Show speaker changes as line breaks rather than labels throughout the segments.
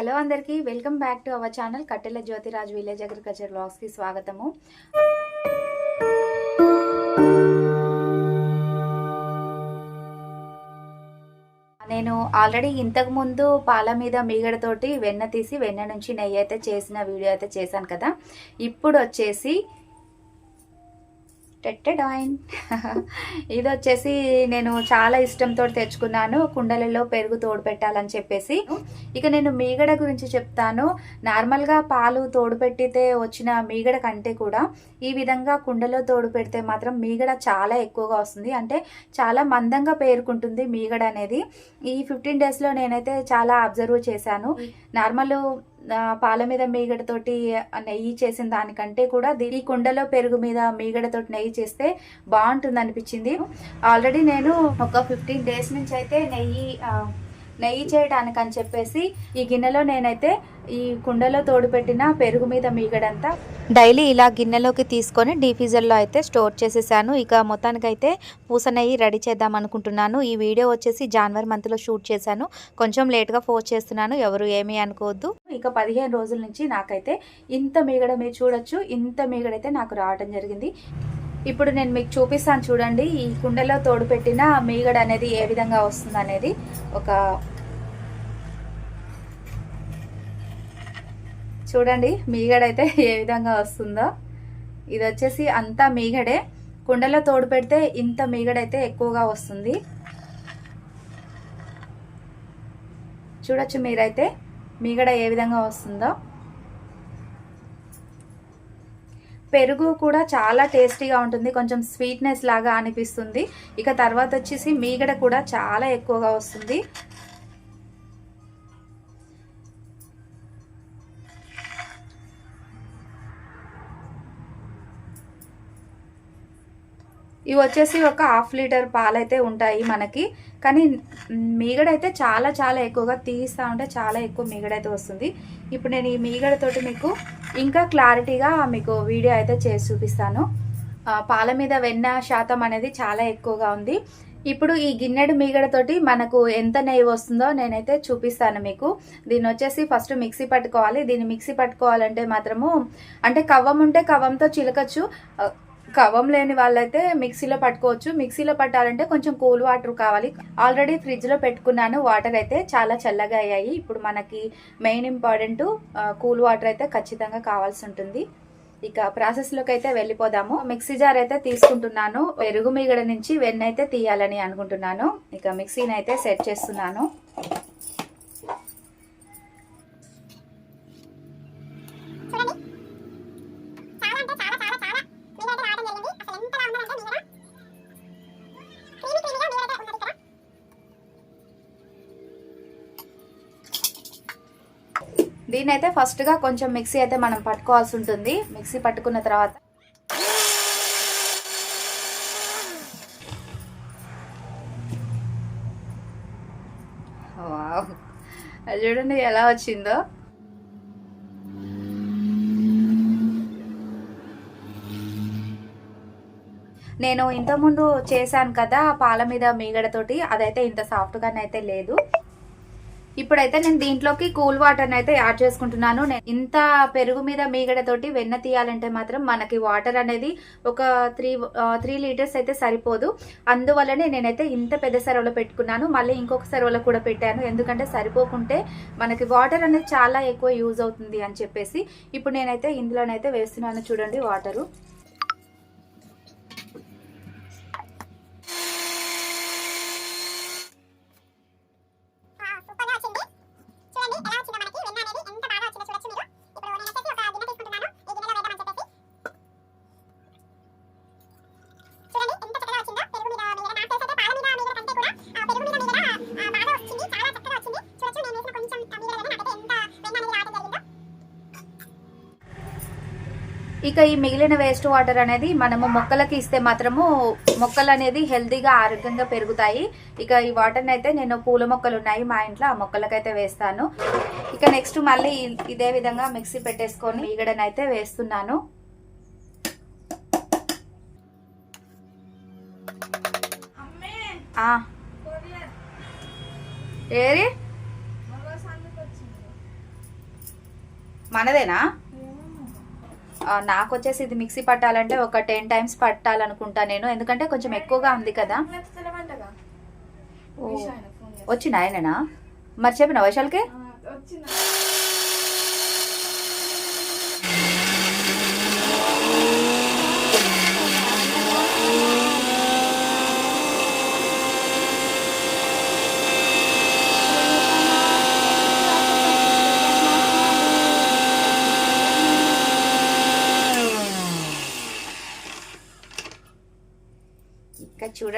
Hello అందరికీ welcome back to our channel Kattela Jyothiraj village agriculture బ్లాగ్స్కి స్వాగతము. నేను already ఇంతకు ముందు పాల మీద మీగడతోటి వెన్న తీసి వెన్న నుంచి నెయ్యి అయితే చేసిన వీడియో అయితే చేశాను కదా. ఇప్పుడు వచ్చేసి టెట్టెడాయిన్ ఇది వచ్చేసి నేను చాలా ఇష్టంతో తెచ్చుకున్నాను కుండలలో పెరుగు తోడు పెట్టాలని చెప్పేసి ఇక నేను మీగడ గురించి చెప్తాను నార్మల్గా పాలు తోడు పెట్టితే వచ్చిన మీగడ కంటే కూడా ఈ విధంగా కుండలో తోడు పెడితే మాత్రం మీగడ చాలా ఎక్కువగా వస్తుంది అంటే చాలా మందంగా పేరుకుంటుంది మీగడ అనేది ఈ ఫిఫ్టీన్ డేస్లో నేనైతే చాలా అబ్జర్వ్ చేశాను నార్మల్ పాల మీద మీగడతోటి నెయ్యి చేసిన దానికంటే కూడా దీని ఈ కుండలో పెరుగు మీద మీగడతోటి నెయ్యి చేస్తే బాగుంటుంది అనిపించింది ఆల్రెడీ నేను ఒక ఫిఫ్టీన్ డేస్ నుంచి అయితే నెయ్యి నెయ్యి చేయడానికి అని చెప్పేసి ఈ గిన్నెలో నేనైతే ఈ కుండలో తోడు పెట్టిన పెరుగు మీద మీగడంతా డైలీ ఇలా గిన్నెలోకి తీసుకొని డీఫ్రీజర్లో అయితే స్టోర్ చేసేసాను. ఇక మొత్తానికైతే పూస నెయ్యి రెడీ చేద్దాం అనుకుంటున్నాను. ఈ వీడియో వచ్చేసి జనవరి మంత్లో షూట్ చేశాను. కొంచెం లేట్గా ఫోన్ చేస్తున్నాను. ఎవరు ఏమీ అనుకోవద్దు. ఇక పదిహేను రోజుల నుంచి నాకైతే ఇంత మీగడ మీరు చూడొచ్చు. ఇంత మీగడైతే నాకు రావడం జరిగింది. ఇప్పుడు నేను మీకు చూపిస్తాను చూడండి. ఈ కుండలో తోడు పెట్టిన మీగడ అనేది ఏ విధంగా వస్తుంది అనేది ఒక చూడండి. మీగడ అయితే ఏ విధంగా వస్తుందో. ఇది వచ్చేసి అంతా మీగడే. కుండలో తోడు పెడితే ఇంత మీగడైతే ఎక్కువగా వస్తుంది. చూడొచ్చు మీరైతే మీగడ ఏ విధంగా వస్తుందో. పెరుగు కూడా చాలా టేస్టీగా ఉంటుంది. కొంచెం స్వీట్నెస్ లాగా అనిపిస్తుంది. ఇక తర్వాత వచ్చేసి మీగడ కూడా చాలా ఎక్కువగా వస్తుంది. ఇవి వచ్చేసి ఒక హాఫ్ లీటర్ పాలైతే ఉంటాయి మనకి. కానీ మీగడైతే చాలా చాలా ఎక్కువగా తీస్తూ ఉంటే చాలా ఎక్కువ మీగడైతే వస్తుంది. ఇప్పుడు నేను ఈ మీగడతోటి మీకు ఇంకా క్లారిటీగా మీకు వీడియో అయితే చేసి చూపిస్తాను. పాల మీద వెన్న శాతం అనేది చాలా ఎక్కువగా ఉంది. ఇప్పుడు ఈ గిన్నెడు మీగడతోటి మనకు ఎంత నెయ్యి వస్తుందో నేనైతే చూపిస్తాను మీకు. దీన్ని వచ్చేసి ఫస్ట్ మిక్సీ పట్టుకోవాలి. దీన్ని మిక్సీ పట్టుకోవాలంటే మాత్రము అంటే కవ్వం ఉంటే కవ్వంతో చిలకచ్చు. కవం కవ్వం లేని వాళ్ళైతే మిక్సీలో పట్టుకోవచ్చు. మిక్సీలో పట్టాలంటే కొంచెం కూల్ వాటర్ కావాలి. ఆల్రెడీ ఫ్రిడ్జ్లో పెట్టుకున్నాను. వాటర్ అయితే చాలా చల్లగా అయ్యాయి. ఇప్పుడు మనకి మెయిన్ ఇంపార్టెంట్ కూల్ వాటర్ అయితే ఖచ్చితంగా కావాల్సి ఉంటుంది. ఇక ప్రాసెస్లోకి అయితే వెళ్ళిపోదాము. మిక్సీ జార్ అయితే తీసుకుంటున్నాను. పెరుగు మీగడ నుంచి వెన్న అయితే తీయాలని అనుకుంటున్నాను. ఇక మిక్సీని అయితే సెట్ చేస్తున్నాను. దీని అయితే ఫస్ట్గా కొంచెం మిక్సీ అయితే మనం పట్టుకోవాల్సి ఉంటుంది. మిక్సీ పట్టుకున్న తర్వాత చూడండి ఎలా వచ్చిందో. నేను ఇంతకుముందు చేశాను కదా పాల మీద మీగడతోటి అదైతే ఇంత సాఫ్ట్గానే అయితే లేదు. ఇప్పుడైతే నేను దీంట్లోకి కూల్ వాటర్ అయితే యాడ్ చేసుకుంటున్నాను. నేను ఇంత పెరుగు మీద మీగడతోటి వెన్న తీయాలంటే మాత్రం మనకి వాటర్ అనేది ఒక త్రీ త్రీ లీటర్స్ అయితే సరిపోదు. అందువల్లనే నేనైతే ఇంత పెద్ద సెరవలో పెట్టుకున్నాను. మళ్ళీ ఇంకొక సెరవలో కూడా పెట్టాను. ఎందుకంటే సరిపోకుంటే మనకి వాటర్ అనేది చాలా ఎక్కువ యూజ్ అవుతుంది అని చెప్పేసి ఇప్పుడు నేనైతే ఇందులోనైతే వేస్తున్నాను చూడండి వాటరు. ఇక ఈ మిగిలిన వేస్ట్ వాటర్ అనేది మనము మొక్కలకి ఇస్తే మాత్రము మొక్కలు అనేది హెల్తీగా ఆరోగ్యంగా పెరుగుతాయి. ఇక ఈ వాటర్ని అయితే నేను పూల మొక్కలు ఉన్నాయి మా ఇంట్లో ఆ మొక్కలకైతే వేస్తాను. ఇక నెక్స్ట్ మళ్ళీ ఇదే విధంగా మిక్సీ పెట్టేసుకొని ఈగడనైతే వేస్తున్నాను. ఏరి మనదేనా? నాకు వచ్చేసి ఇది మిక్సీ పట్టాలంటే ఒక టెన్ టైమ్స్ పట్టాలనుకుంటా నేను. ఎందుకంటే కొంచెం ఎక్కువగా ఉంది కదా. వచ్చిన ఆయననా మరి చెప్పిన వైశాల్కి?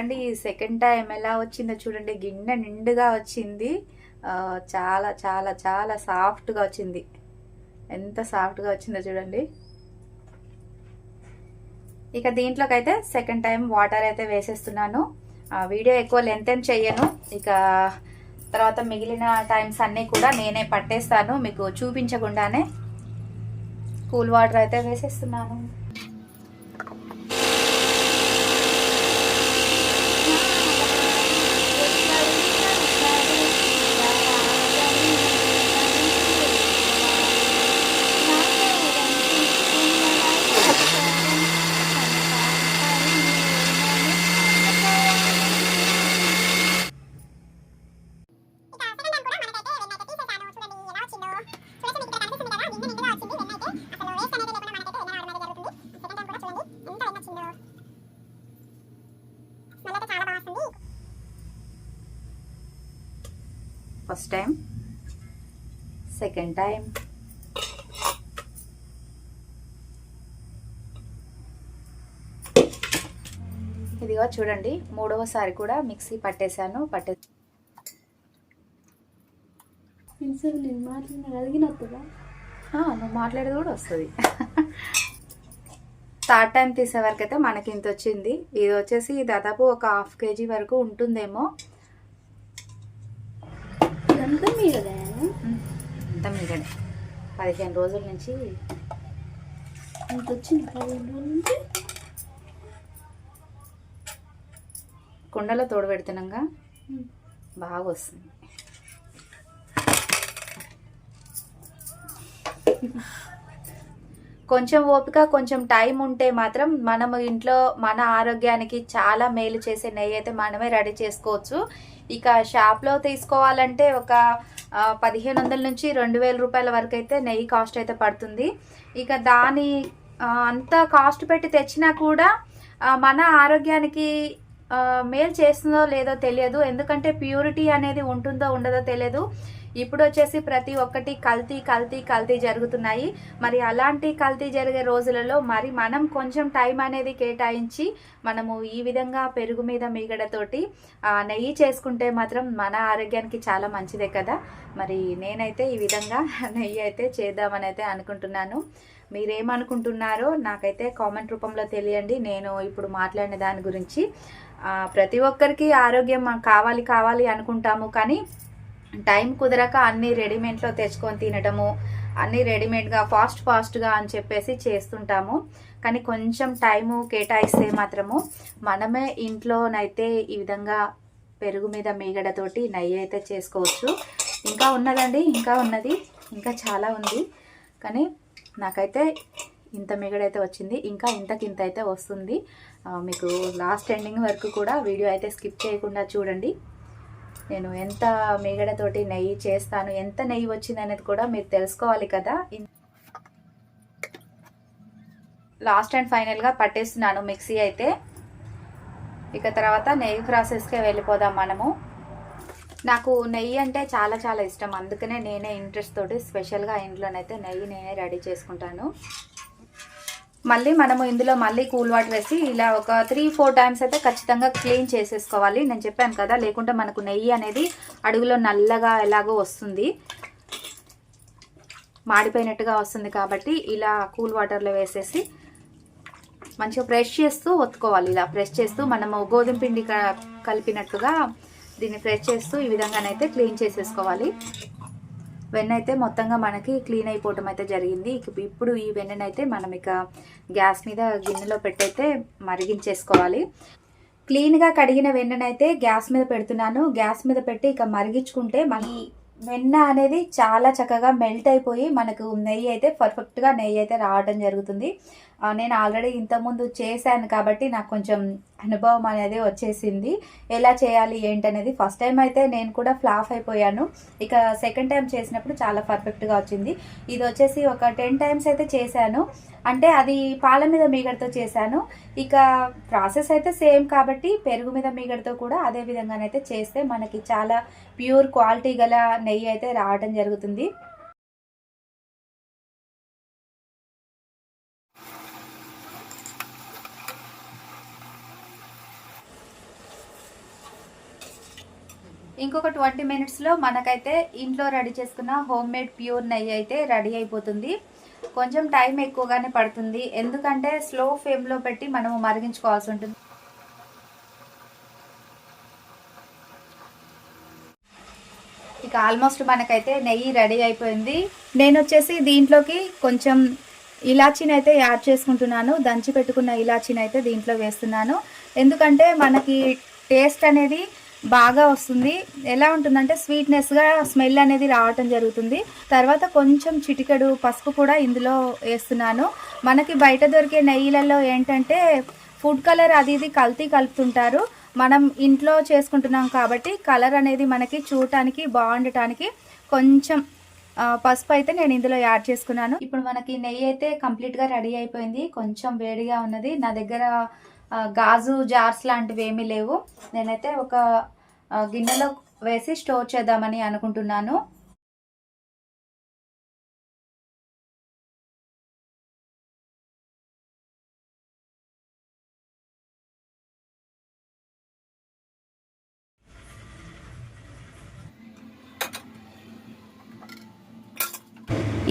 చూడండి ఈ సెకండ్ టైం ఎలా వచ్చిందో చూడండి. గిన్నె నిండుగా వచ్చింది. చాలా చాలా చాలా సాఫ్ట్గా వచ్చింది. ఎంత సాఫ్ట్గా వచ్చిందో చూడండి. ఇక దీంట్లోకి అయితే సెకండ్ టైం వాటర్ అయితే వేసేస్తున్నాను. వీడియో ఎక్కువ లెంత్ ఏం చెయ్యను. ఇక తర్వాత మిగిలిన టైమ్స్ అన్నీ కూడా నేనే పట్టేస్తాను. మీకు చూపించకుండానే కూల్ వాటర్ అయితే వేసేస్తున్నాను. First time. Second time. ఇదిగో చూడండి మూడవసారి కూడా మిక్సీ పట్టేశాను పట్టే
నేను మాట్లాడిన
నువ్వు మాట్లాడేది కూడా వస్తుంది. థర్డ్ టైం తీసే వరకు అయితే మనకి ఇంత వచ్చింది. ఇది వచ్చేసి దాదాపు ఒక హాఫ్ కేజీ వరకు ఉంటుందేమో. అంత పదిహేను రోజుల నుంచి
ఇంత వచ్చింది పదిహేను రోజుల నుంచి?
కుండలో తోడు పెడుతున్నాగా. బాగా వస్తుంది. కొంచెం ఓపిక కొంచెం టైం ఉంటే మాత్రం మనము ఇంట్లో మన ఆరోగ్యానికి చాలా మేలు చేసే నెయ్యి అయితే మనమే రెడీ చేసుకోవచ్చు. ఇక షాప్లో తీసుకోవాలంటే ఒక పదిహేను వందల నుంచి రెండు వేల రూపాయల వరకు అయితే నెయ్యి కాస్ట్ అయితే పడుతుంది. ఇక దాని అంత కాస్ట్ పెట్టి తెచ్చినా కూడా మన ఆరోగ్యానికి మేలు చేస్తుందో లేదో తెలియదు. ఎందుకంటే ప్యూరిటీ అనేది ఉంటుందో ఉండదో తెలియదు. ఇప్పుడు వచ్చేసి ప్రతి ఒక్కటి కల్తీ కల్తీ కల్తీ జరుగుతున్నాయి. మరి అలాంటి కల్తీ జరిగే రోజులలో మరి మనం కొంచెం టైం అనేది కేటాయించి మనము ఈ విధంగా పెరుగు మీద మీగడతోటి నెయ్యి చేసుకుంటే మాత్రం మన ఆరోగ్యానికి చాలా మంచిదే కదా. మరి నేనైతే ఈ విధంగా నెయ్యి అయితే చేద్దామని అయితే అనుకుంటున్నాను. మీరేమనుకుంటున్నారో నాకైతే కామెంట్ రూపంలో తెలియండి. నేను ఇప్పుడు మాట్లాడిన దాని గురించి. ప్రతి ఒక్కరికి ఆరోగ్యం కావాలి కావాలి అనుకుంటాము. కానీ టైం కుదరక అన్ని రెడీమేడ్లో తెచ్చుకొని తినటము అన్ని రెడీమేడ్గా ఫాస్ట్ ఫాస్ట్గా అని చెప్పేసి చేస్తుంటాము. కానీ కొంచెం టైము కేటాయిస్తే మాత్రము మనమే ఇంట్లోనైతే ఈ విధంగా పెరుగు మీద మీగడతోటి నెయ్యి అయితే చేసుకోవచ్చు. ఇంకా ఉన్నదండి ఇంకా ఉన్నది ఇంకా చాలా ఉంది. కానీ నాకైతే ఇంత మిగడైతే వచ్చింది ఇంకా ఇంతకింత అయితే వస్తుంది. మీకు లాస్ట్ ఎండింగ్ వరకు కూడా వీడియో అయితే స్కిప్ చేయకుండా చూడండి. నేను ఎంత మీగడతోటి నెయ్యి చేస్తాను ఎంత నెయ్యి వచ్చింది అనేది కూడా మీరు తెలుసుకోవాలి కదా. లాస్ట్ అండ్ ఫైనల్గా పట్టేస్తున్నాను మిక్సీ అయితే. ఇక తర్వాత నెయ్యి ప్రాసెస్కే వెళ్ళిపోదాం మనము. నాకు నెయ్యి అంటే చాలా చాలా ఇష్టం. అందుకనే నేనే ఇంట్రెస్ట్ తోటి స్పెషల్గా ఇంట్లోనైతే నెయ్యి నేనే రెడీ చేసుకుంటాను. మళ్ళీ మనము ఇందులో మళ్ళీ కూల్ వాటర్ వేసి ఇలా ఒక త్రీ ఫోర్ టైమ్స్ అయితే ఖచ్చితంగా క్లీన్ చేసేసుకోవాలి. నేను చెప్పాను కదా లేకుంటే మనకు నెయ్యి అనేది అడుగులో నల్లగా ఎలాగో వస్తుంది. మాడిపోయినట్టుగా వస్తుంది కాబట్టి ఇలా కూల్ వాటర్లో వేసేసి మంచిగా ప్రెష్ చేస్తూ ఒత్తుకోవాలి. ఇలా ప్రెష్ చేస్తూ మనము గోధుమ పిండి క- కలిపినట్టుగా దీన్ని ప్రెష్ చేస్తూ ఈ విధంగానైతే క్లీన్ చేసేసుకోవాలి. వెన్న అయితే మొత్తంగా మనకి క్లీన్ అయిపోవటం అయితే జరిగింది. ఇప్పుడు ఈ వెన్ననైతే మనం ఇక గ్యాస్ మీద గిన్నెలో పెట్టయితే మరిగించేసుకోవాలి. క్లీన్గా కడిగిన వెన్ననైతే గ్యాస్ మీద పెడుతున్నాను. గ్యాస్ మీద పెట్టి ఇక మరిగించుకుంటే మన వెన్న అనేది చాలా చక్కగా మెల్ట్ అయిపోయి మనకు నెయ్యి అయితే పర్ఫెక్ట్గా నెయ్యి అయితే రావడం జరుగుతుంది. నేను ఆల్రెడీ ఇంతకుముందు చేశాను కాబట్టి నాకు కొంచెం అనుభవం అనేది వచ్చేసింది. ఎలా చేయాలి ఏంటనేది ఫస్ట్ టైం అయితే నేను కూడా ఫ్లాఫ్ అయిపోయాను. ఇక సెకండ్ టైం చేసినప్పుడు చాలా పర్ఫెక్ట్గా వచ్చింది. ఇది వచ్చేసి ఒక టెన్ టైమ్స్ అయితే చేశాను. అంటే అది పాల మీద మీగడతో చేశాను. ఇక ప్రాసెస్ అయితే సేమ్ కాబట్టి పెరుగు మీద మీగడతో కూడా అదే విధంగానైతే చేస్తే మనకి చాలా ప్యూర్ క్వాలిటీ గల నెయ్యి అయితే రావడం జరుగుతుంది. ఇంకొక ట్వంటీ మినిట్స్లో మనకైతే ఇంట్లో రెడీ చేసుకున్న హోమ్ మేడ్ ప్యూర్ నెయ్యి అయితే రెడీ అయిపోతుంది. కొంచెం టైం ఎక్కువగానే పడుతుంది. ఎందుకంటే స్లో ఫ్లేమ్లో పెట్టి మనము మరిగించుకోవాల్సి ఉంటుంది. ఇక ఆల్మోస్ట్ మనకైతే నెయ్యి రెడీ అయిపోయింది. నేను వచ్చేసి దీంట్లోకి కొంచెం ఇలాచీని అయితే యాడ్ చేసుకుంటున్నాను. దంచి పెట్టుకున్న ఇలాచీని అయితే దీంట్లో వేస్తున్నాను. ఎందుకంటే మనకి టేస్ట్ అనేది బాగా వస్తుంది. ఎలా ఉంటుందంటే స్వీట్నెస్గా స్మెల్ అనేది రావటం జరుగుతుంది. తర్వాత కొంచెం చిటికెడు పసుపు కూడా ఇందులో వేస్తున్నాను. మనకి బయట దొరికే నెయ్యిలలో ఏంటంటే ఫుడ్ కలర్ అది ఇది కల్తీ కలుపుతుంటారు. మనం ఇంట్లో చేసుకుంటున్నాం కాబట్టి కలర్ అనేది మనకి చూడటానికి బాగుండటానికి కొంచెం పసుపు అయితే నేను ఇందులో యాడ్ చేసుకున్నాను. ఇప్పుడు మనకి నెయ్యి అయితే కంప్లీట్గా రెడీ అయిపోయింది. కొంచెం వేడిగా ఉన్నది. నా దగ్గర గాజు జార్స్ లాంటివి ఏమీ లేవు. నేనైతే ఒక గిన్నెలో వేసి స్టోర్ చేద్దామని అనుకుంటున్నాను.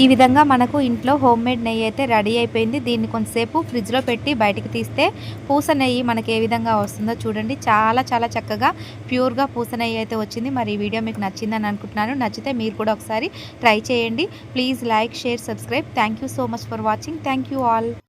ఈ విధంగా మనకు ఇంట్లో హోమ్ మేడ్ నెయ్యి అయితే రెడీ అయిపోయింది. దీన్ని కొంతసేపు ఫ్రిడ్జ్లో పెట్టి బయటికి తీస్తే పూస నెయ్యి మనకి ఏ విధంగా వస్తుందో చూడండి. చాలా చాలా చక్కగా ప్యూర్గా పూస నెయ్యి అయితే వచ్చింది. మరి ఈ వీడియో మీకు నచ్చిందని అనుకుంటున్నాను. నచ్చితే మీరు కూడా ఒకసారి ట్రై చేయండి. Please like share subscribe. Thank you so much for watching. Thank you all.